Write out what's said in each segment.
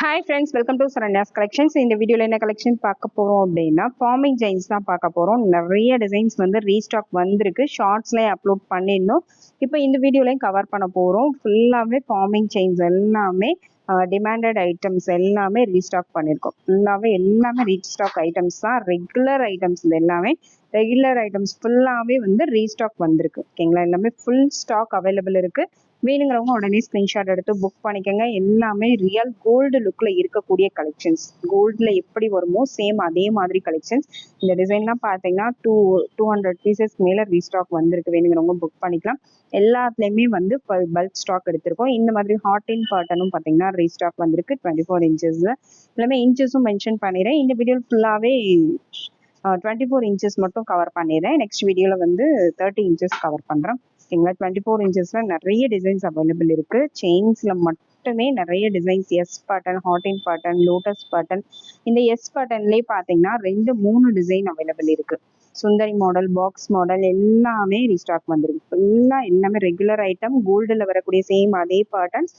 Hi friends welcome to Saranya's collections இந்த வீடியோவில் என்ன கலெக்ஷன் பார்க்க போகிறோம் அப்படின்னா ஃபார்மிங் ஜெயின்ஸ் தான் பார்க்க போகிறோம் நிறைய டிசைன்ஸ் வந்து ரீஸ்டாக் வந்திருக்கு. ஷார்ட்ஸ்லேயும் அப்லோட் பண்ணிடணும் இப்போ இந்த வீடியோலையும் கவர் பண்ண போகிறோம் ஃபுல்லாகவே ஃபார்மிங் செயின்ஸ் எல்லாமே டிமாண்டட் ஐட்டம்ஸ் எல்லாமே ரீஸ்டாக் பண்ணியிருக்கோம். ஃபுல்லாகவே எல்லாமே ரீஸ்டாக் ஐட்டம்ஸ் தான். ரெகுலர் ஐட்டம்ஸ் இது எல்லாமே ரெகுலர் ஐட்டம்ஸ் ஃபுல்லாகவே வந்து ரீஸ்டாக் வந்திருக்கு. ஓகேங்களா எல்லாமே ஃபுல் ஸ்டாக் அவைலபிள் இருக்குது வேணுங்கிறவங்க உடனே ஸ்க்ரீன்ஷாட் எடுத்து புக் பண்ணிக்கோங்க. எல்லாமே ரியல் கோல்டு லுக்கில் இருக்கக்கூடிய கலெக்ஷன்ஸ் கோல்டில் எப்படி வருமோ சேம் அதே மாதிரி கலெக்ஷன்ஸ் இந்த டிசைன்லாம் பார்த்தீங்கன்னா டூ டூ ஹண்ட்ரட் பீசஸ் மேலே ரீஸ்டாக் வந்திருக்கு. வேணுங்கிறவங்க புக் பண்ணிக்கலாம். எல்லாத்துலேயுமே வந்து பல்க் ஸ்டாக் எடுத்திருக்கோம். இந்த மாதிரி ஹாட் இன் பாட்டனும் பார்த்தீங்கன்னா ரீஸ்டாக் வந்திருக்கு. டுவெண்ட்டி ஃபோர் இன்ச்சஸில் எல்லாமே இன்ச்சஸும் மென்ஷன் பண்ணிடுறேன். இந்த வீடியோ ஃபுல்லாகவே டுவெண்ட்டி ஃபோர் இன்ச்சஸ் மட்டும் கவர் பண்ணிடுறேன். நெக்ஸ்ட் வீடியோவில் வந்து தேர்ட்டி இன்ச்சஸ் கவர் பண்ணுறேன் ஓகேங்களா டுவெண்ட்டி ஃபோர் இன்ச்சஸில் நிறைய டிசைன்ஸ் அவைலபிள் இருக்குது செயின்ஸில் மட்டுமே நிறைய டிசைன்ஸ் எஸ் பாட்டன் ஹாட்டின் பட்டன் லோட்டஸ் பாட்டன் இந்த எஸ் பாட்டன்லேயே பார்த்தீங்கன்னா ரெண்டு மூணு டிசைன் அவைலபிள் இருக்குது சுந்தரி மாடல் பாக்ஸ் மாடல் எல்லாமே ரீஸ்டாக் வந்துருக்கு ஃபுல்லாக எல்லாமே ரெகுலர் ஐட்டம் கோல்டில் வரக்கூடிய சேம் அதே பேட்டர்ன்ஸ்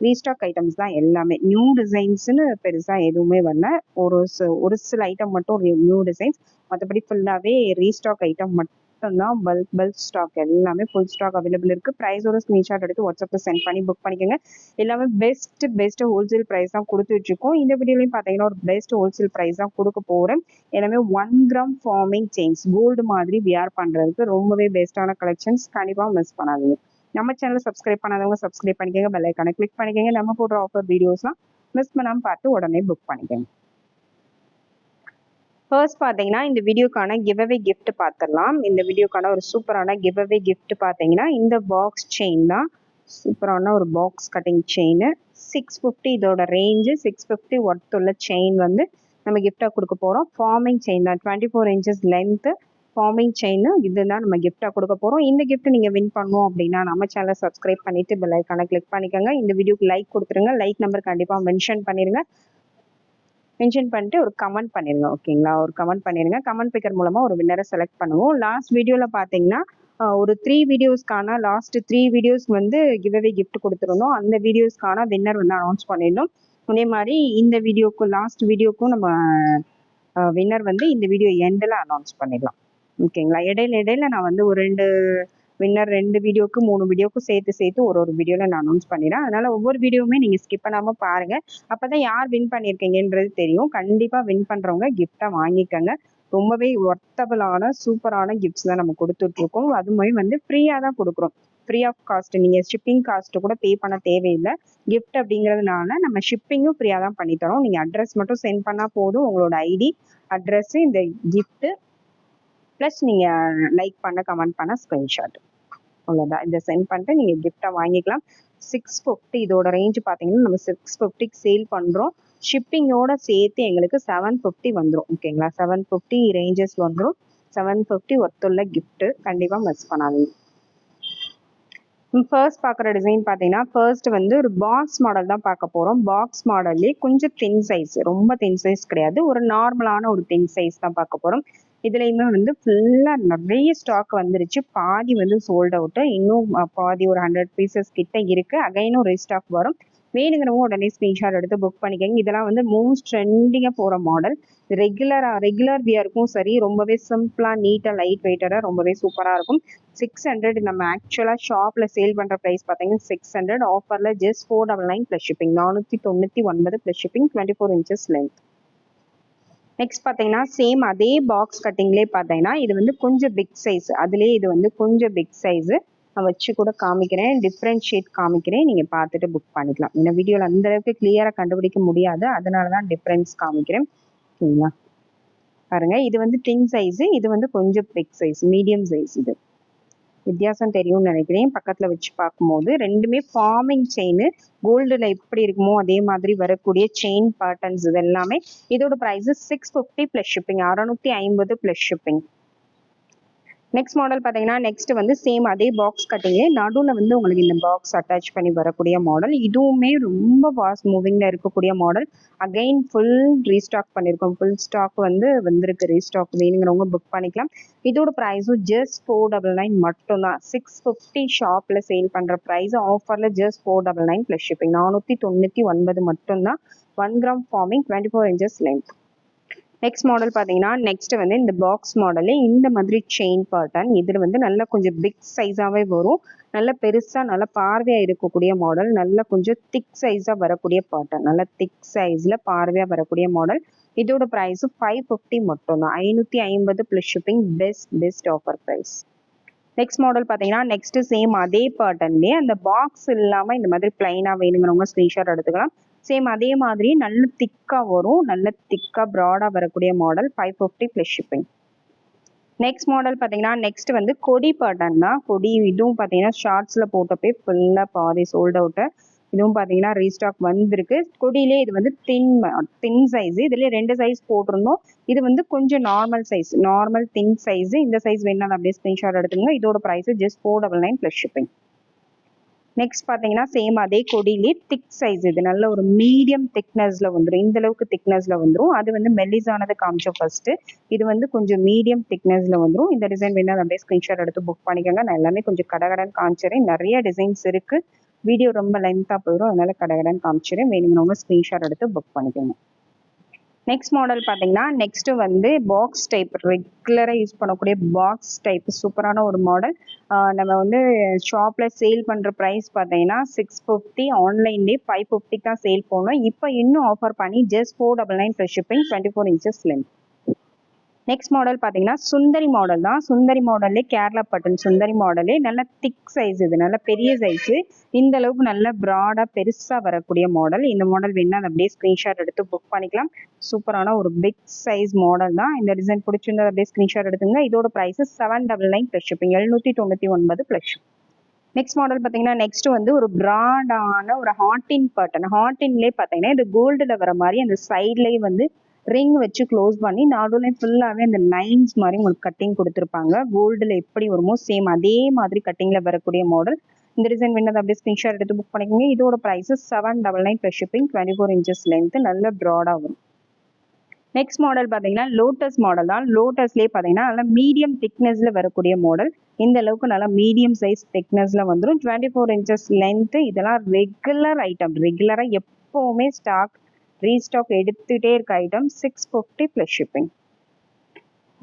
ரீஸ்டாக் ஐட்டம்ஸ் தான் எல்லாமே. நியூ டிசைன்ஸ்னு பெருசாக எதுவுமே வரல. ஒரு ஒரு சில ஐட்டம் மட்டும் நியூ டிசைன்ஸ் மற்றபடி ஃபுல்லாகவே ரீஸ்டாக் ஐட்டம் மட்டும் மட்டும்தான் பல்க் பல்க் ஸ்டாக் எல்லாமே ஃபுல் ஸ்டாக் அவைலபிள் இருக்கு. ப்ரைஸோட ஸ்க்ரீன்ஷாட் எடுத்து வாட்ஸ்அப்பில் சென்ட் பண்ணி புக் பண்ணிக்கோங்க. எல்லாமே பெஸ்ட் பெஸ்ட் ஹோல்சேல் ப்ரைஸ் தான் கொடுத்துட்டு இருக்கோம். இந்த வீடியோலையும் பார்த்தீங்கன்னா ஒரு பெஸ்ட் ஹோல்சேல் ப்ரைஸ் தான் கொடுக்க போகிறேன் எல்லாமே one gram forming chains gold மாதிரி வியர் பண்ணுறதுக்கு ரொம்பவே பெஸ்ட்டான கலெக்ஷன்ஸ் கண்டிப்பாக மிஸ் பண்ணாதீங்க. நம்ம சேனலை சப்ஸ்கிரைப் பண்ணாதவங்க சப்ஸ்கிரைப் பண்ணிக்கோங்க பெல் ஐக்கானை கிளிக் பண்ணிக்கோங்க. நம்ம போடுற ஆஃபர் வீடியோஸ்லாம் மிஸ் பண்ணாமல் பார்த்து உடனே புக் பண்ணிக்கோங்க. ஃபர்ஸ்ட் பார்த்தீங்கன்னா இந்த வீடியோக்கான கிவ்அவே கிஃப்ட் பார்த்துடலாம் இந்த வீடியோக்கான ஒரு சூப்பரான கிவ்அவே கிஃப்ட் பார்த்தீங்கன்னா இந்த பாக்ஸ் செயின் தான். சூப்பரான ஒரு box cutting chain six fifty இதோட ரேஞ்சு சிக்ஸ் ஃபிஃப்டி ஒர்த் உள்ள செயின் வந்து நம்ம கிஃப்டாக கொடுக்க போகிறோம் ஃபார்மிங் செயின் தான். Twenty four inches length forming chain இதுதான் நம்ம கிஃப்டாக கொடுக்க போகிறோம் இந்த கிஃப்ட் நீங்கள் வின் பண்ணுவோம் அப்படின்னா நம்ம சேனலை சப்ஸ்கிரைப் பண்ணிவிட்டு பெல் ஐக்கானை கிளிக் பண்ணிக்கோங்க. இந்த வீடியோக்கு லைக் கொடுத்துருங்க. லைக் நம்பர் கண்டிப்பாக மென்ஷன் பண்ணிடுங்க மென்ஷன் பண்ணிட்டு ஒரு கமெண்ட் பண்ணிடுங்க ஓகேங்களா ஒரு கமெண்ட் பண்ணிடுங்க கமெண்ட் பிக்கர் மூலமாக ஒரு வின்னரை செலக்ட் பண்ணுவோம். லாஸ்ட் வீடியோவில் பார்த்தீங்கன்னா ஒரு த்ரீ வீடியோஸ்க்கான லாஸ்ட் த்ரீ வீடியோஸ் வந்து கிவ்அவே கிஃப்ட் கொடுத்துருந்தோம். அந்த வீடியோஸ்க்கான வின்னர் வந்து அனௌன்ஸ் பண்ணியிருந்தோம் அதே மாதிரி இந்த வீடியோக்கும் லாஸ்ட் வீடியோக்கும் நம்ம வின்னர் வந்து இந்த வீடியோ எண்டில் அனௌன்ஸ் பண்ணிடலாம். ஓகேங்களா இடையில இடையில நான் வந்து ஒரு ரெண்டு வின்னர் ரெண்டு வீடியோக்கு மூணு வீடியோக்கும் சேர்த்து சேர்த்து ஒரு ஒரு வீடியோவில் நான் அனௌன்ஸ் பண்ணிடுறேன். அதனால் ஒவ்வொரு வீடியோவுமே நீங்கள் ஸ்கிப் பண்ணாமல் பாருங்கள் அப்போ தான் யார் வின் பண்ணியிருக்கீங்கன்றது தெரியும். கண்டிப்பாக வின் பண்ணுறவங்க கிஃப்டை வாங்கிக்கோங்க. ரொம்பவே ஒர்த்தபிளான சூப்பரான கிஃப்ட்ஸ் தான் நம்ம கொடுத்துட்ருக்கோம் அது மாதிரி வந்து ஃப்ரீயாக தான் கொடுக்குறோம். ஃப்ரீ ஆஃப் காஸ்ட் நீங்கள் ஷிப்பிங் காஸ்ட்டு கூட பே பண்ண தேவையில்லை. கிஃப்ட் அப்படிங்கிறதுனால நம்ம ஷிப்பிங்கும் ஃப்ரீயாக தான் பண்ணித்தரோம். நீங்கள் அட்ரஸ் மட்டும் சென்ட் பண்ணால் போதும். உங்களோட ஐடி அட்ரஸ்ஸு இந்த கிஃப்ட்டு ப்ளஸ் நீங்கள் லைக் பண்ண கமெண்ட் பண்ண ஸ்க்ரீன்ஷாட் அவ்வளோதான் இதை சென்ட் பண்ணிட்டு நீங்கள் கிஃப்டாக வாங்கிக்கலாம். சிக்ஸ் ஃபிஃப்டி இதோட ரேஞ்சு பார்த்தீங்கன்னா நம்ம சிக்ஸ் ஃபிஃப்டிக்கு சேல் பண்ணுறோம் ஷிப்பிங்கோட சேர்த்து எங்களுக்கு செவன் ஃபிஃப்டி வந்துடும் ஓகேங்களா செவன் ஃபிஃப்டி ரேஞ்சஸ் வந்துடும் செவன் ஃபிஃப்டி ஒர்த்துள்ள கிஃப்ட்டு கண்டிப்பாக மிஸ் பண்ணாதீங்க. ஃபர்ஸ்ட் பார்க்குற டிசைன் பார்த்தீங்கன்னா ஃபர்ஸ்ட் வந்து ஒரு பாக்ஸ் மாடல் தான் பார்க்க போகிறோம் பாக்ஸ் மாடல்லே கொஞ்சம் தின் சைஸ் ரொம்ப தின் சைஸ் கிடையாது. ஒரு நார்மலான ஒரு தின் சைஸ் தான் பார்க்க போகிறோம் இதுலேயுமே வந்து ஃபுல்லாக நிறைய ஸ்டாக் வந்துருச்சு. பாதி வந்து சோல்ட் அவுட்டு இன்னும் பாதி ஒரு ஹண்ட்ரட் பீசஸ் கிட்ட இருக்குது அகைனும் ரீஸ்டாக் வரும். வேணுங்கிறவங்க உடனே ஸ்க்ரீன்ஷாட் எடுத்து புக் பண்ணிக்கோங்க. இதெல்லாம் வந்து மோஸ்ட் ட்ரெண்டிங்காக போகிற மாடல் ரெகுலராக ரெகுலர் வியருக்கும் சரி ரொம்பவே சிம்பிளாக நீட்டாக லைட் வெயிட்டராக ரொம்பவே சூப்பராக இருக்கும். சிக்ஸ் ஹண்ட்ரட் நம்ம ஆக்சுவலாக ஷாப்பில் சேல் பண்ணுற ப்ரைஸ் பார்த்தீங்கன்னா சிக்ஸ் ஹண்ட்ரட் ஆஃபரில் just four double nine plus shipping நானூற்றி தொண்ணூற்றி ஒன்பது plus shipping twenty four inches length next பார்த்தீங்கன்னா சேம் அதே பாக்ஸ் கட்டிங்லேயே பார்த்தீங்கன்னா இது வந்து கொஞ்சம் பிக் சைஸ் அதுலேயே இது வந்து கொஞ்சம் பிக் சைஸு நான் வச்சு கூட காமிக்கிறேன். டிஃப்ரெண்ட் ஷேட் காமிக்கிறேன். நீங்கள் பார்த்துட்டு புக் பண்ணிக்கலாம். ஏன்னா வீடியோவில் அந்த அளவுக்கு கிளியராக கண்டுபிடிக்க முடியாது. அதனால தான் டிஃப்ரென்ஸ் காமிக்கிறேன். ஓகேங்களா பாருங்க. இது வந்து டின் சைஸு இது வந்து கொஞ்சம் பிக் சைஸ் மீடியம் சைஸ் இது. வித்தியாசம் தெரியும்னு நினைக்கிறேன். பக்கத்தில் வச்சு பார்க்கும்போது ரெண்டுமே ஃபார்மிங் செயின் கோல்டில் எப்படி இருக்குமோ அதே மாதிரி வரக்கூடிய செயின் பேட்டர்ன்ஸ் இது எல்லாமே. இதோட price six fifty plus shipping அறநூற்றி ஐம்பது ப்ளஸ் ஷிப்பிங் நெக்ஸ்ட் மாடல் பார்த்தீங்கன்னா நெக்ஸ்ட் வந்து சேம் அதே பாக்ஸ் கட்டிங்கு நடுவில் வந்து உங்களுக்கு இந்த பாக்ஸ் அட்டாச் பண்ணி வரக்கூடிய மாடல் இதுவுமே ரொம்ப ஃபாஸ்ட் மூவிங்கில் இருக்கக்கூடிய மாடல் அகைன் ஃபுல் ரீஸ்டாக் பண்ணியிருக்கோம் ஃபுல் ஸ்டாக் வந்து வந்திருக்கு. ரீஸ்டாக் வேணுங்கிறவங்க புக் பண்ணிக்கலாம். இதோட ப்ரைஸும் ஜஸ்ட் ஃபோர் டபுள் நைன் மட்டும்தான். சிக்ஸ் ஃபிஃப்டி ஷாப்பில் சேல் பண்ணுற ப்ரைஸ் ஆஃபரில் just four double nine plus shipping நானூற்றி தொண்ணூற்றி ஒன்பது மட்டும்தான். One gram forming twenty four inches length next model பார்த்தீங்கன்னா நெக்ஸ்ட் வந்து இந்த பாக்ஸ் மாடலே இந்த மாதிரி செயின் பேட்டர்ன் இதில் வந்து நல்லா கொஞ்சம் பிக் சைஸாகவே வரும். நல்ல பெருசாக நல்லா பார்வையாக இருக்கக்கூடிய மாடல் நல்லா கொஞ்சம் திக் சைஸாக வரக்கூடிய பேட்டர்ன் நல்ல திக் சைஸில் பார்வையாக வரக்கூடிய மாடல் இதோட ப்ரைஸு ஃபைவ் ஃபிஃப்டி மட்டும் தான் ஐநூற்றி ஐம்பது plus shipping best best offer price next model பார்த்தீங்கன்னா நெக்ஸ்ட் சேம் அதே பேட்டர்ன்லேயே அந்த பாக்ஸ் இல்லாமல் இந்த மாதிரி பிளைனாக வேணுங்கிறவங்க ஸ்க்ரீன்ஷாட் எடுத்துக்கலாம். சேம் அதே மாதிரி நல்ல திக்காக வரும். நல்ல திக்காக ப்ராடாக வரக்கூடிய model five fifty plus shipping next model பார்த்தீங்கன்னா நெக்ஸ்ட் வந்து கொடி பட்டன் தான். கொடி இதுவும் பார்த்தீங்கன்னா ஷார்ட்ஸில் போட்டப்பே ஃபுல்லாக பாதி சோல்ட் அவுட்டு இதுவும் பார்த்தீங்கன்னா ரீஸ்டாக் வந்திருக்கு. கொடியிலே இது வந்து தின் தின் சைஸ் இதுல ரெண்டு சைஸ் போட்டிருந்தோம். இது வந்து கொஞ்சம் normal size normal thin size இந்த சைஸ் வேணாலும் அப்படியே ஸ்கிரீன்ஷாட் எடுத்துங்க இதோட price just four double nine plus shipping next பார்த்தீங்கன்னா சேம் அதே கொடியிலே திக் சைஸ் இது. நல்ல ஒரு மீடியம் திக்னஸ்ல வந்துடும் இந்த அளவுக்கு திக்னஸ்ல வந்துடும் அது வந்து மெல்லிஸானது காமிச்சோம் ஃபர்ஸ்ட் இது வந்து கொஞ்சம் மீடியம் திக்னஸ்ல வந்துடும் இந்த டிசைன் வேணா அப்படியே ஸ்கிரீன்ஷாட் எடுத்து புக் பண்ணிக்கோங்க. நான் எல்லாமே கொஞ்சம் கடகடன் காமிச்சிடுறேன் நிறைய டிசைன்ஸ் இருக்கு. வீடியோ ரொம்ப லென்த்தாக போயிடும் அதனால கடகடன் காமிச்சிடுறேன் வேணுங்கிறவங்க ஸ்க்ரீன்ஷாட் எடுத்து புக் பண்ணிக்கோங்க. நெக்ஸ்ட் மாடல் பார்த்தீங்கன்னா நெக்ஸ்ட் வந்து பாக்ஸ் டைப் ரெகுலராக யூஸ் பண்ணக்கூடிய பாக்ஸ் டைப் சூப்பரான ஒரு மாடல் நம்ம வந்து ஷாப்பில் சேல் பண்ணுற ப்ரைஸ் பார்த்தீங்கன்னா சிக்ஸ் ஃபிஃப்டி ஆன்லைன்லேயே ஃபைவ் ஃபிஃப்டிக்கு தான் சேல் போகணும் இப்போ இன்னும் ஆஃபர் பண்ணி just four double nine plus shipping twenty four inches length next model பார்த்தீங்கன்னா சுந்தரி மாடல் தான். சுந்தரி மாடல்லே கேரளா பட்டன் சுந்தரி மாடலே நல்ல திக் சைஸ் இது நல்ல பெரிய சைஸு இந்த அளவுக்கு நல்ல ப்ராடாக பெருசாக வரக்கூடிய மாடல் இந்த மாடல் வேணா அதை அப்படியே ஸ்க்ரீன்ஷாட் எடுத்து புக் பண்ணிக்கலாம். சூப்பரான ஒரு பிக் சைஸ் மாடல் தான். இந்த டிசைன் பிடிச்சிருந்தது அப்படியே ஸ்க்ரீன்ஷாட் எடுத்துங்க. இதோட price seven double nine plus shipping எழுநூற்றி தொண்ணூற்றி ஒன்பது ப்ளஸ் நெக்ஸ்ட் மாடல் பார்த்தீங்கன்னா நெக்ஸ்ட் வந்து ஒரு ப்ராடான ஒரு ஹாட்டின் பட்டன் ஹாட்டின்லேயே பார்த்தீங்கன்னா இது கோல்டில் வர மாதிரி அந்த சைட்லேயே வந்து ரிங் வச்சு க்ளோஸ் பண்ணி நடுவில் ஃபுல்லாகவே அந்த லைன்ஸ் மாதிரி உங்களுக்கு கட்டிங் கொடுத்துருப்பாங்க. கோல்டில் எப்படி வருமோ சேம் அதே மாதிரி கட்டிங்கில் வரக்கூடிய மாடல் இந்த டிசைன் வேணது அப்படியே ஸ்கிரீன்ஷாட் எடுத்து புக் பண்ணிக்கோங்க. இதோட price seven double nine plus shipping twenty four inches length நல்ல ப்ராடாக வரும். நெக்ஸ்ட் மாடல் பார்த்தீங்கன்னா லோட்டஸ் மாடல் தான். லோட்டஸ்லேயே பார்த்தீங்கன்னா நல்லா மீடியம் திக்னஸில் வரக்கூடிய மாடல் இந்த அளவுக்கு நல்லா மீடியம் சைஸ் திக்னஸில் வந்துடும் டுவெண்ட்டி ஃபோர் இன்ச்சஸ் லென்த்து இதெல்லாம் ரெகுலர் ஐட்டம் ரெகுலராக எப்போவுமே ஸ்டாக் ரீஸ்டாக் எடுத்துகிட்டே இருக்க item six fifty plus shipping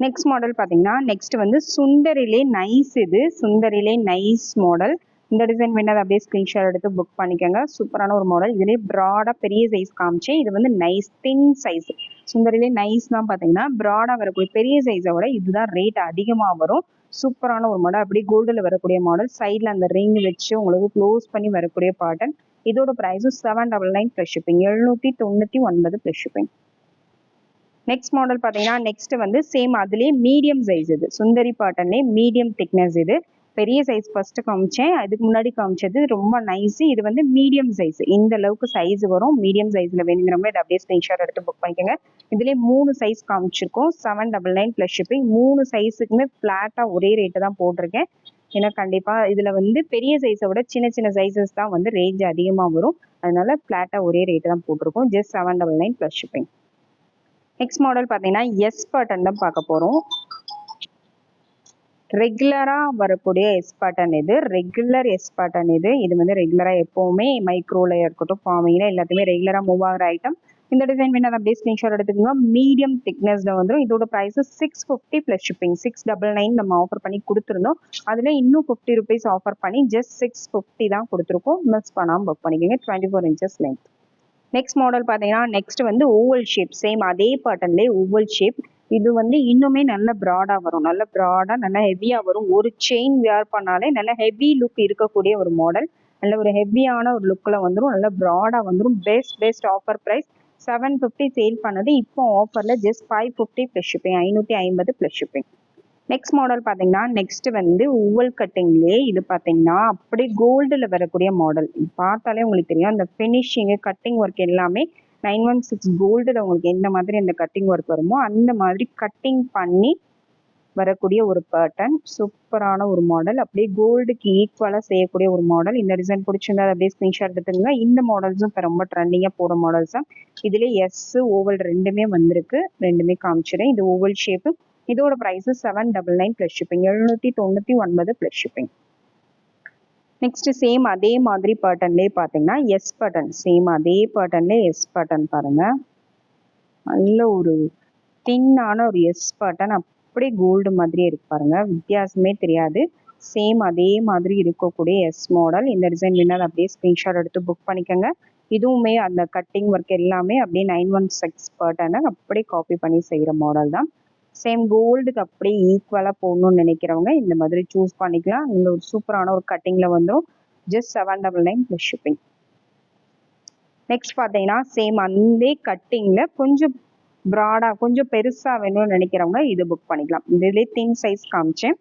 next model பார்த்தீங்கன்னா நெக்ஸ்ட் வந்து சுந்தரிலே நைஸ் இது. சுந்தரிலே நைஸ் மாடல் இந்த டிசைன் வேணால் அப்படியே ஸ்க்ரீன்ஷாட் எடுத்து புக் பண்ணிக்கோங்க. சூப்பரான ஒரு மாடல் இதுலேயே ப்ராடாக பெரிய சைஸ் காமிச்சேன். இது வந்து நைஸ் தின் சைஸ் சுந்தரிலே நைஸ் தான் பார்த்தீங்கன்னா ப்ராடாக வரக்கூடிய பெரிய சைஸை விட இதுதான் ரேட் அதிகமாக வரும். சூப்பரான ஒரு மாடல் அப்படியே கோல்டில் வரக்கூடிய மாடல் சைடில் அந்த ரிங் வச்சு உங்களுக்கு க்ளோஸ் பண்ணி வரக்கூடிய பாட்டன் இதோட ப்ரைஸும் seven double nine plus shipping எழுநூற்றி தொண்ணூற்றி ஒன்பது ப்ளஸ் ஷிப்பிங் நெக்ஸ்ட் மாடல் பார்த்தீங்கன்னா நெக்ஸ்ட் வந்து சேம் அதுலேயே மீடியம் சைஸ் இது. சுந்தரி பாட்டன்லே மீடியம் திக்னஸ் இது. பெரிய சைஸ் ஃபர்ஸ்ட் காமிச்சேன். அதுக்கு முன்னாடி காமிச்சது ரொம்ப நைஸ் இது வந்து மீடியம் சைஸ் இந்த அளவுக்கு சைஸ் வரும். மீடியம் சைஸ்ல வேணுங்கிறவங்க இதை அப்படியே ஸ்க்ரீன்ஷாட் எடுத்து புக் பண்ணிக்கோங்க. இதுலேயே மூணு size காமிச்சிருக்கோம். Seven double nine plus shipping மூணு சைஸுக்குமே ஃப்ளாட்டாக ஒரே ரேட்டு தான் போட்டிருக்கேன். ஏன்னா கண்டிப்பாக இதில் வந்து பெரிய சைஸை விட சின்ன சின்ன சைஸஸ் தான் வந்து ரேஞ்ச் அதிகமாக வரும். அதனால ஃப்ளாட்டாக ஒரே ரேட்டு தான் போட்டிருக்கோம். Just seven double nine plus shipping next model பார்த்தீங்கன்னா எஸ் பட்டன் தான் பார்க்க போகிறோம் ரெகுலராக வரக்கூடிய எஸ் பட்டன் இது. ரெகுலர் எஸ் பட்டன் இது. இது வந்து ரெகுலராக எப்போவுமே மைக்ரோவில் இருக்கட்டும் ஃபார்மிங்கில் எல்லாத்தையுமே ரெகுலராக மூவ் ஆகிற ஐட்டம் இந்த டிசைன் வேணும் அப்படியே ஸ்க்ரீன்ஷாட் எடுத்துக்கோங்க. மீடியம் திக்னஸ்ல வந்துடும் இதோட price six fifty plus shipping six double nine நம்ம ஆஃபர் பண்ணி கொடுத்துருந்தோம். அதில் இன்னும் ஃபிஃப்டி ருபீஸ் ஆஃபர் பண்ணி ஜஸ்ட் சிக்ஸ் ஃபிஃப்டி தான் கொடுத்துருக்கோம். மிஸ் பண்ணாமல் புக் பண்ணிக்கோங்க. Twenty four inches length next model பார்த்தீங்கன்னா நெக்ஸ்ட் வந்து ஓவல் ஷேப் சேம் அதே பேட்டர்ன்லேயே ஓவல் ஷேப் இது வந்து இன்னுமே நல்ல ப்ராடாக வரும். நல்ல ப்ராடாக நல்ல ஹெவியாக வரும். ஒரு செயின் வியர் பண்ணாலே நல்ல ஹெவி லுக் இருக்கக்கூடிய ஒரு மாடல் நல்ல ஒரு ஹெவியான ஒரு லுக்கில் வந்துடும் நல்ல ப்ராடாக வந்துடும் best best offer price seven fifty sale பண்ணது இப்போ ஆஃபரில் just five fifty plus shipping ஐநூற்றி ஐம்பது ப்ளஸ் ஷிப்பிங் நெக்ஸ்ட் மாடல் பார்த்தீங்கன்னா நெக்ஸ்ட் வந்து உவல் கட்டிங்லேயே இது பார்த்தீங்கன்னா அப்படியே கோல்டில் வரக்கூடிய மாடல் பார்த்தாலே உங்களுக்கு தெரியும். அந்த ஃபினிஷிங்கு கட்டிங் ஒர்க் எல்லாமே நைன் ஒன் சிக்ஸ் கோல்டில் உங்களுக்கு எந்த மாதிரி அந்த கட்டிங் ஒர்க் வருமோ அந்த மாதிரி கட்டிங் பண்ணி வரக்கூடிய ஒரு பேட்டர்ன் சூப்பரான ஒரு மாடல் அப்படியே கோல்டுக்கு ஈக்குவலாக செய்யக்கூடிய ஒரு மாடல் இந்த டிசைன் பிடிச்சிருந்தா அப்படியே ஸ்க்ரீன்ஷாட் எடுத்துங்க இந்த மாடல்ஸும் இப்போ ரொம்ப ட்ரெண்டிங்காக போகிற மாடல்ஸ் தான். இதுல எஸ் ஓவல் ரெண்டுமே வந்திருக்கு. ரெண்டுமே காமிச்சிடுறேன். இது ஓவல் ஷேப்பு இதோட price seven double nine plus shipping எழுநூற்றி தொண்ணூற்றி ஒன்பது ப்ளஸ் ஷிப்பிங் நெக்ஸ்ட் சேம் அதே மாதிரி பேட்டர்ன்லேயே பார்த்தீங்கன்னா எஸ் பட்டன் சேம் அதே பேட்டர்ன்லேயே எஸ் பட்டன் பாருங்கள் நல்ல ஒரு தின்னான ஒரு எஸ் பட்டன் அப்படியே கோல்டு மாதிரியே இருக்கு பாருங்க. வித்தியாசமே தெரியாது. சேம் அதே மாதிரி இருக்கக்கூடிய எஸ் மாடல் இந்த டிசைன் வேணாலும் அப்படியே ஸ்க்ரீன்ஷாட் எடுத்து புக் பண்ணிக்கோங்க. இதுவுமே அந்த கட்டிங் ஒர்க் எல்லாமே அப்படியே நைன் ஒன் சிக்ஸ் பர்டான அப்படியே காப்பி பண்ணி செய்கிற மாடல் தான். சேம் கோல்டுக்கு அப்படியே ஈக்குவலாக போடணும்னு நினைக்கிறவங்க இந்த மாதிரி சூஸ் பண்ணிக்கலாம். இந்த ஒரு சூப்பரான ஒரு கட்டிங்கில் வந்துடும் just seven double nine plus shipping next பார்த்தீங்கன்னா சேம் அந்த கட்டிங்கில் கொஞ்சம் ப்ராடாக கொஞ்சம் பெருசாக வேணும்னு நினைக்கிறவங்க இது புக் பண்ணிக்கலாம். இதுலேயே தின் சைஸ் காமிச்சேன்.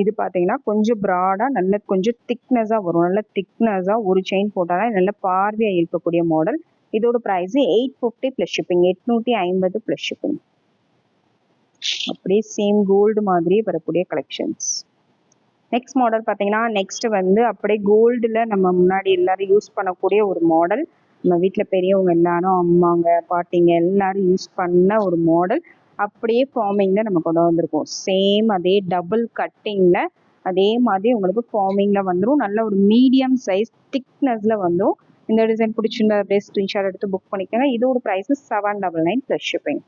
இது பார்த்தீங்கன்னா கொஞ்சம் ப்ராடாக நல்ல கொஞ்சம் திக்னஸாக வரும். நல்ல திக்னஸாக ஒரு செயின் போட்டாலும் நல்ல பார்வையாக இருக்கக்கூடிய மாடல் இதோட price eight fifty plus shipping எட்நூற்றி ஐம்பது ப்ளஸ் ஷிப்பிங் அப்படியே சேம் கோல்டு மாதிரியே வரக்கூடிய கலெக்ஷன்ஸ் நெக்ஸ்ட் மாடல் பார்த்தீங்கன்னா நெக்ஸ்ட் வந்து அப்படியே கோல்டில் நம்ம முன்னாடி எல்லாரும் யூஸ் பண்ணக்கூடிய ஒரு மாடல் நம்ம வீட்டில் பெரியவங்க எல்லாரும் அம்மாங்க பாட்டிங்க எல்லாரும் யூஸ் பண்ண ஒரு மாடல் அப்படியே ஃபார்மிங்கில் நம்ம கொண்டு வந்திருக்கோம். சேம் அதே டபுள் கட்டிங்கில் அதே மாதிரி உங்களுக்கு ஃபார்மிங்கில் வந்துடும் நல்ல ஒரு மீடியம் சைஸ் திக்னஸில் வந்துடும் இந்த டிசைன் பிடிச்சிருந்தா அப்படியே ஸ்க்ரீன்ஷாட் எடுத்து புக் பண்ணிக்கோங்க. இதோட price seven double nine plus shipping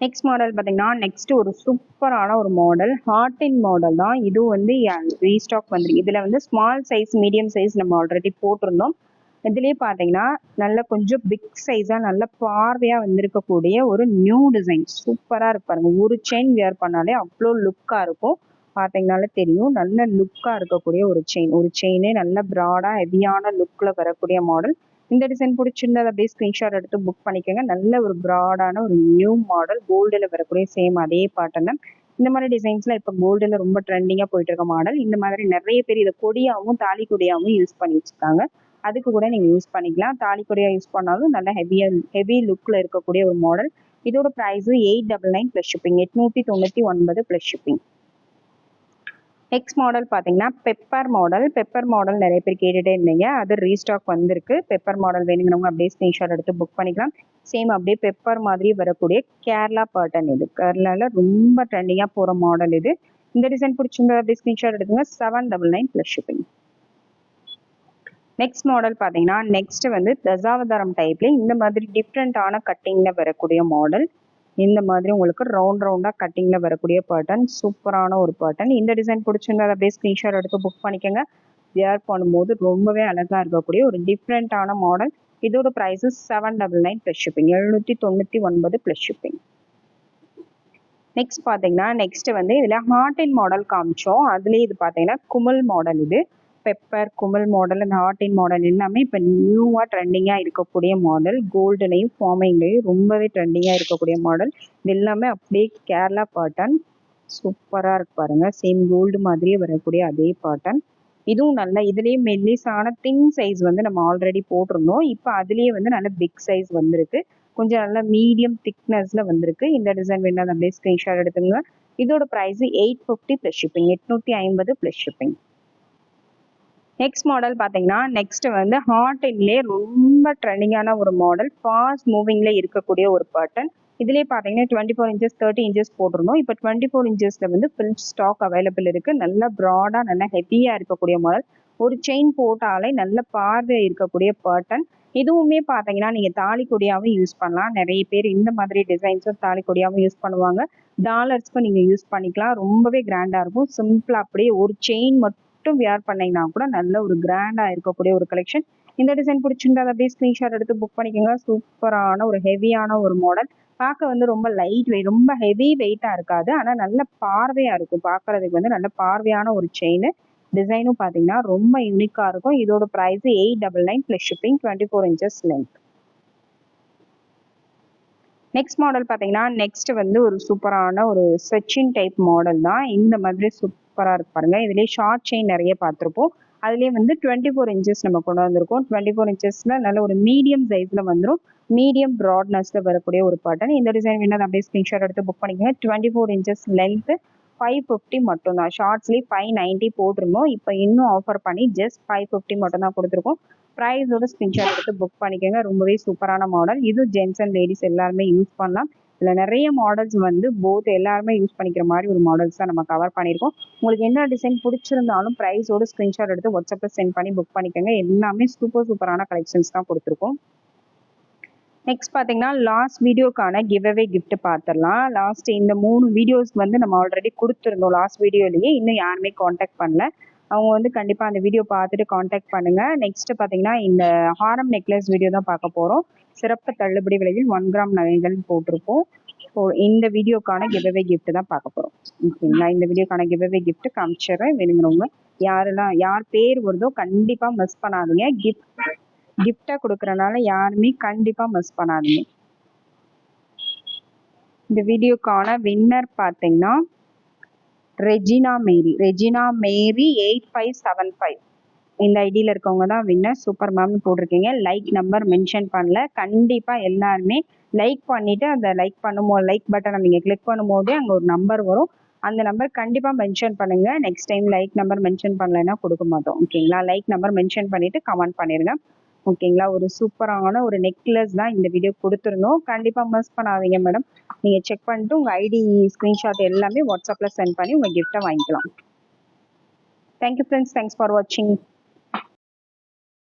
next model பார்த்தீங்கன்னா நெக்ஸ்ட் ஒரு சூப்பரான ஒரு மாடல் ஹார்டின் மாடல் தான். இது வந்து ரீஸ்டாக் வந்துருக்கு. இதில் வந்து ஸ்மால் சைஸ் மீடியம் சைஸ் நம்ம ஆல்ரெடி போட்டிருந்தோம். இதுலேயே பார்த்தீங்கன்னா நல்ல கொஞ்சம் பிக் சைஸாக நல்ல பார்வையாக வந்திருக்கக்கூடிய ஒரு நியூ டிசைன் சூப்பராக இருப்பாருங்க ஒரு செயின் வியர் பண்ணாலே அவ்வளோ லுக்காக இருக்கும். பார்த்தீங்கனால தெரியும். நல்ல லுக்காக இருக்கக்கூடிய ஒரு செயின் ஒரு செயினே நல்ல ப்ராடாக ஹெவியான லுக்கில் வரக்கூடிய மாடல் இந்த டிசைன் பிடிச்சிருந்தா அப்படியே ஸ்க்ரீன்ஷாட் எடுத்து புக் பண்ணிக்கோங்க. நல்ல ஒரு ப்ராடான ஒரு நியூ மாடல் கோல்டில் வரக்கூடிய சேம் அதே பாட்டன் தான். இந்த மாதிரி டிசைன்ஸ்லாம் இப்போ கோல்டில் ரொம்ப ட்ரெண்டிங்காக போயிட்டு இருக்க மாடல் இந்த மாதிரி நிறைய பேர் இதை கொடியாகவும் தாலி கொடியாகவும் யூஸ் பண்ணி வச்சுருக்காங்க. அதுக்கு கூட நீங்கள் யூஸ் பண்ணிக்கலாம். தாலி கூடையாக யூஸ் பண்ணாலும் நல்ல ஹெவியாக ஹெவி லுக்கில் இருக்கக்கூடிய ஒரு மாடல் இதோட price eight double nine plus shipping எட்நூற்றி தொண்ணூற்றி ஒன்பது ப்ளஸ் ஷிப்பிங் நெக்ஸ்ட் மாடல் பார்த்தீங்கன்னா பெப்பர் மாடல் பெப்பர் மாடல் நிறைய பேர் கேட்டுகிட்டே இருந்தீங்க. அது ரீஸ்டாக் வந்திருக்கு. பெப்பர் மாடல் வேணுங்கிறவங்க அப்படியே ஸ்க்ரீன்ஷாட் எடுத்து புக் பண்ணிக்கலாம். சேம் அப்படியே பெப்பர் மாதிரி வரக்கூடிய கேரளா பேட்டர்ன் இது. கேரளாவில் ரொம்ப ட்ரெண்டிங்காக போகிற மாடல் இது. இந்த டிசைன் பிடிச்சிருந்தா அப்படியே ஸ்க்ரீன்ஷாட் எடுத்துங்க seven double nine plus shipping next model பார்த்தீங்கன்னா நெக்ஸ்ட் வந்து தசாவதாரம் டைப்ல இந்த மாதிரி டிஃப்ரெண்ட்டான கட்டிங்கில் வரக்கூடிய மாடல் இந்த மாதிரி உங்களுக்கு ரவுண்ட் ரவுண்டாக கட்டிங்கில் வரக்கூடிய பேட்டர்ன் சூப்பரான ஒரு பேட்டர்ன் இந்த டிசைன் பிடிச்சிருந்தா அப்படியே ஸ்க்ரீன்ஷாட் எடுத்து புக் பண்ணிக்கோங்க. வியர் பண்ணும்போது ரொம்பவே அழகாக இருக்கக்கூடிய ஒரு டிஃப்ரெண்ட்டான மாடல் இதோட price seven double nine plus shipping எழுநூற்றி தொண்ணூற்றி ஒன்பது ப்ளஸ் ஷிப்பிங் நெக்ஸ்ட் பார்த்தீங்கன்னா நெக்ஸ்ட் வந்து இதில் ஹார்டின் அண்ட் மாடல் காமிச்சோம். அதுலேயே இது பார்த்தீங்கன்னா குமல் மாடல் இது. பெப்பர் குமல் மாடல் அந்த ஹார்டின் மாடல் எல்லாமே இப்போ நியூவாக ட்ரெண்டிங்காக இருக்கக்கூடிய மாடல் கோல்டுலையும் ஃபார்மிங்லையும் ரொம்பவே ட்ரெண்டிங்காக இருக்கக்கூடிய மாடல் இது எல்லாமே அப்படியே கேரளா பாட்டன் சூப்பராக இருக்கு பாருங்க. சேம் கோல்டு மாதிரியே வரக்கூடிய அதே பாட்டன் இதுவும் நல்ல இதுலேயே மெல்லிஸான திங் சைஸ் வந்து நம்ம ஆல்ரெடி போட்டிருந்தோம். இப்போ அதுலேயே வந்து நல்ல பிக் சைஸ் வந்திருக்கு. கொஞ்சம் நல்ல மீடியம் திக்னஸில் வந்திருக்கு. இந்த டிசைன் வேணால் அப்படியே ஸ்க்ரீன்ஷாட் எடுத்துங்க இதோட price eight fifty plus shipping எட்நூற்றி ஐம்பது ப்ளஸ் ஷிப்பிங் நெக்ஸ்ட் மாடல் பார்த்தீங்கன்னா நெக்ஸ்ட் வந்து ஹாட் இன்லே ரொம்ப ட்ரெண்டிங்கான ஒரு மாடல் ஃபாஸ்ட் மூவிங்ல இருக்கக்கூடிய ஒரு பேட்டர்ன் இதுலேயே பார்த்தீங்கன்னா twenty four inches thirty inches போட்டிருந்தோம். இப்போ டுவெண்ட்டி ஃபோர் இன்ச்சஸில் வந்து ஃபில் ஸ்டாக் அவைலபிள் இருக்குது நல்ல ப்ராடாக நல்ல ஹெவியாக இருக்கக்கூடிய மாடல் ஒரு செயின் போட்டாலே நல்ல பார்வை இருக்கக்கூடிய பேட்டர்ன் இதுவுமே பார்த்தீங்கன்னா நீங்கள் தாலிக்கொடியாகவும் யூஸ் பண்ணலாம். நிறைய பேர் இந்த மாதிரி டிசைன்ஸும் தாலிக்கொடியாகவும் யூஸ் பண்ணுவாங்க. டாலர்ஸ்க்கும் நீங்கள் யூஸ் பண்ணிக்கலாம். ரொம்பவே கிராண்டாக இருக்கும். சிம்பிளாக அப்படியே ஒரு செயின் மட்டும் மட்டும் வியர் பண்ணீங்கன்னா கூட நல்ல ஒரு கிராண்டாக இருக்கக்கூடிய ஒரு கலெக்ஷன் இந்த டிசைன் பிடிச்சிருந்தா அப்படியே ஸ்க்ரீன்ஷாட் எடுத்து புக் பண்ணிக்கோங்க. சூப்பரான ஒரு ஹெவியான ஒரு மாடல் பார்க்க வந்து ரொம்ப லைட் வெயிட் ரொம்ப ஹெவி வெயிட்டாக இருக்காது. ஆனால் நல்ல பார்வையாக இருக்கும். பார்க்கறதுக்கு வந்து நல்ல பார்வையான ஒரு செயின் டிசைனும் பார்த்தீங்கன்னா ரொம்ப யூனிக்காக இருக்கும். இதோட price eight double nine plus shipping twenty four inches length next model பார்த்தீங்கன்னா நெக்ஸ்ட் வந்து ஒரு சூப்பரான ஒரு சச்சின் டைப் மாடல் தான். இந்த மாதிரி சூப் சூப்பராக இருக்கு பாருங்கள் இதுலேயே ஷார்ட் செயின் நிறைய பார்த்துருப்போம். அதுலேயே வந்து டுவெண்ட்டி ஃபோர் இன்ச்சஸ் நம்ம கொண்டு வந்திருக்கோம். டுவெண்ட்டி ஃபோர் இன்ச்சஸில் நல்ல ஒரு மீடியம் சைஸில் வந்துடும் மீடியம் ப்ராட்னஸில் வரக்கூடிய ஒரு பாட்டன் இந்த டிசைன் வேணால் அப்படியே ஸ்க்ரீன்ஷாட் எடுத்து புக் பண்ணிக்கோங்க. Twenty four inches length five fifty மட்டும்தான் ஷார்ட்ஸ்லேயே ஃபைவ் நைன்ட்டி போட்டிருந்தோம். இப்போ இன்னும் ஆஃபர் பண்ணி ஜஸ்ட் ஃபைவ் ஃபிஃப்டி மட்டும் தான் கொடுத்துருக்கோம் ப்ரைஸோட ஸ்க்ரீன்ஷாட் எடுத்து புக் பண்ணிக்கோங்க. ரொம்பவே சூப்பரான மாடல் இது ஜென்ஸ் அண்ட் லேடிஸ் எல்லாருமே யூஸ் பண்ணலாம். இதில் நிறைய மாடல்ஸ் வந்து போத் எல்லாருமே யூஸ் பண்ணிக்கிற மாதிரி ஒரு மாடல்ஸ் தான் நம்ம கவர் பண்ணியிருக்கோம். உங்களுக்கு என்ன டிசைன் பிடிச்சிருந்தாலும் ப்ரைஸோட ஸ்க்ரீன்ஷாட் எடுத்து வாட்ஸ்அப்பில் சென்ட் பண்ணி புக் பண்ணிக்கோங்க. எல்லாமே சூப்பர் சூப்பரான கலெக்ஷன்ஸ் தான் கொடுத்துருக்கோம். நெக்ஸ்ட் பார்த்தீங்கன்னா லாஸ்ட் வீடியோக்கான கிவ் அவே கிஃப்ட் பார்த்துடலாம். லாஸ்ட் இந்த மூணு வீடியோஸ் வந்து நம்ம ஆல்ரெடி கொடுத்துருந்தோம். லாஸ்ட் வீடியோலேயே இன்னும் யாருமே காண்டாக்ட் பண்ணல. அவங்க வந்து கண்டிப்பாக அந்த வீடியோ பார்த்துட்டு காண்டாக்ட் பண்ணுங்கள் நெக்ஸ்ட்டு பார்த்தீங்கன்னா இந்த ஹாரம் நெக்லஸ் வீடியோ தான் பார்க்க போகிறோம் சிறப்பு தள்ளுபடி விலையில் ஒன் கிராம் நகைகள் போட்டிருக்கோம் ஸோ இந்த வீடியோக்கான கிவ்அவே கிஃப்ட்டு தான் பார்க்க போகிறோம் ஓகேங்களா இந்த வீடியோக்கான கிவ்அவே கிஃப்ட் காமிச்சிடுறேன். வேணுங்கிறவங்க யாரெல்லாம் யார் பேர் வருதோ கண்டிப்பாக மிஸ் பண்ணாதீங்க. கிஃப்ட் கிஃப்டாக கொடுக்குறனால யாருமே கண்டிப்பாக மிஸ் பண்ணாதீங்க. இந்த வீடியோக்கான வின்னர் பார்த்தீங்கன்னா Regina Mary. Regina Mary eight five seven five. இந்த ஐடியில் இருக்கவங்க தான் வின்னர் சூப்பர் மேம்னு போட்டிருக்கீங்க. லைக் நம்பர் மென்ஷன் பண்ணல. கண்டிப்பாக எல்லாருமே லைக் பண்ணிவிட்டு அந்த லைக் பண்ணும்போது லைக் பட்டனை நீங்கள் கிளிக் பண்ணும்போதே அங்கே ஒரு நம்பர் வரும். அந்த நம்பர் கண்டிப்பாக மென்ஷன் பண்ணுங்கள் next time like number mention பண்ணலைன்னா கொடுக்க மாட்டோம். ஓகேங்களா லைக் நம்பர் மென்ஷன் பண்ணிவிட்டு கமெண்ட் பண்ணிடுங்க ஓகேங்களா? ஒரு சூப்பரான ஒரு நெக்லஸ் தான் இந்த வீடியோ கொடுத்துருந்தோம். கண்டிப்பாக மிஸ் பண்ணாதீங்க மேடம் நீங்கள் செக் பண்ணிட்டு உங்கள் ஐடி ஸ்க்ரீன்ஷாட் எல்லாமே வாட்ஸ்அப்பில் சென்ட் பண்ணி உங்கள் கிஃப்ட்டை வாங்கிக்கலாம். தேங்க்யூ ஃப்ரெண்ட்ஸ் தேங்க்ஸ் ஃபார் வாட்சிங்